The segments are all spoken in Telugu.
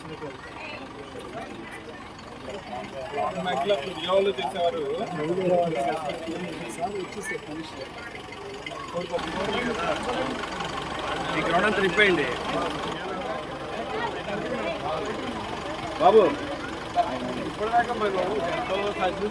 తిరుపతి ఉద్యోగాలు చేసేవారు ఈ గ్రౌండ్ అంతా నింపేయండి బాబు. ఇప్పటిదాకా మరి బాబు ఎంతో సాధ్యం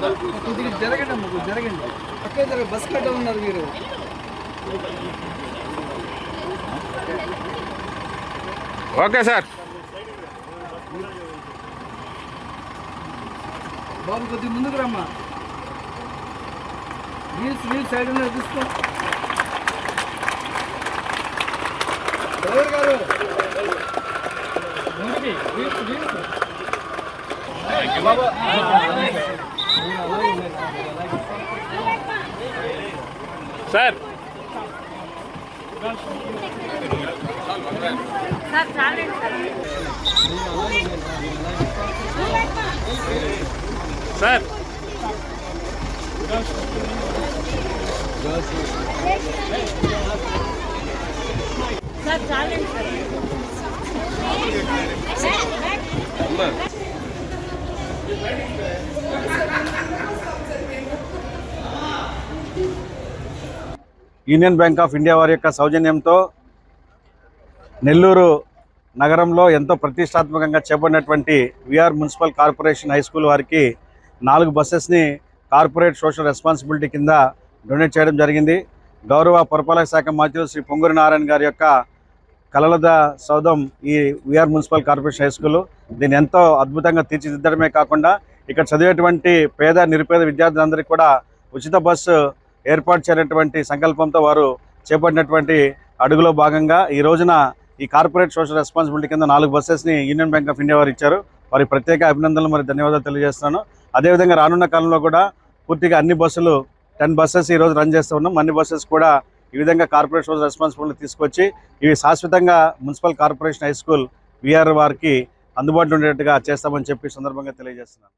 కొద్దిగా జరగండి అమ్మ కొద్దిగా జరగండి అక్కడ జరగ బస్ కట్ట ఉన్నారు మీరు ఓకే సార్ బాబు కొద్దిగా ముందుకు రమ్మా వీల్స్ వీల్స్ సైడ్ ఉన్నది చూసుకో డ్రైవర్ గారు ముందుకి వీల్స్ వీల్స్ సార్ సార్ చాలండి సార్ సార్ సార్ చాలండి sir Union Bank of India వారి యొక్క సౌజన్యంతో నెల్లూరు నగరంలో ఎంతో ప్రతిష్టాత్మకంగా చేపడినటువంటి VR municipal corporation high school వారికి నాలుగు బస్సెస్ని కార్పొరేట్ సోషల్ రెస్పాన్సిబిలిటీ కింద డొనేట్ చేయడం జరిగింది. గౌరవ పురపాలక శాఖ మంత్రులు శ్రీ పొంగూరి నారాయణ గారి యొక్క కలలద సౌధం ఈ VR municipal corporation high school దీన్ని ఎంతో అద్భుతంగా తీర్చిదిద్దడమే కాకుండా ఇక్కడ చదివేటువంటి పేద నిరుపేద విద్యార్థులందరికీ కూడా ఉచిత బస్సు ఏర్పాటు చేయనటువంటి సంకల్పంతో వారు చేపట్టినటువంటి అడుగులో భాగంగా ఈ రోజున ఈ కార్పొరేట్ సోషల్ రెస్పాన్సిబిలిటీ కింద నాలుగు బస్సెస్ని యూనియన్ బ్యాంక్ ఆఫ్ ఇండియా వారు ఇచ్చారు. వారి ప్రత్యేక అభినందనలు మరి ధన్యవాదాలు తెలియజేస్తున్నాను. అదేవిధంగా రానున్న కాలంలో కూడా పూర్తిగా అన్ని బస్సులు టెన్ బస్సెస్ ఈరోజు రన్ చేస్తూ ఉన్నాం. అన్ని బస్సెస్ కూడా ఈ విధంగా కార్పొరేషన్ రెస్పాన్సిబిలిటీ తీసుకొచ్చి ఇవి శాశ్వతంగా municipal corporation high school VR వారికి అందుబాటులో ఉండేట్టుగా చేస్తామని చెప్పి సందర్భంగా తెలియజేస్తున్నాను.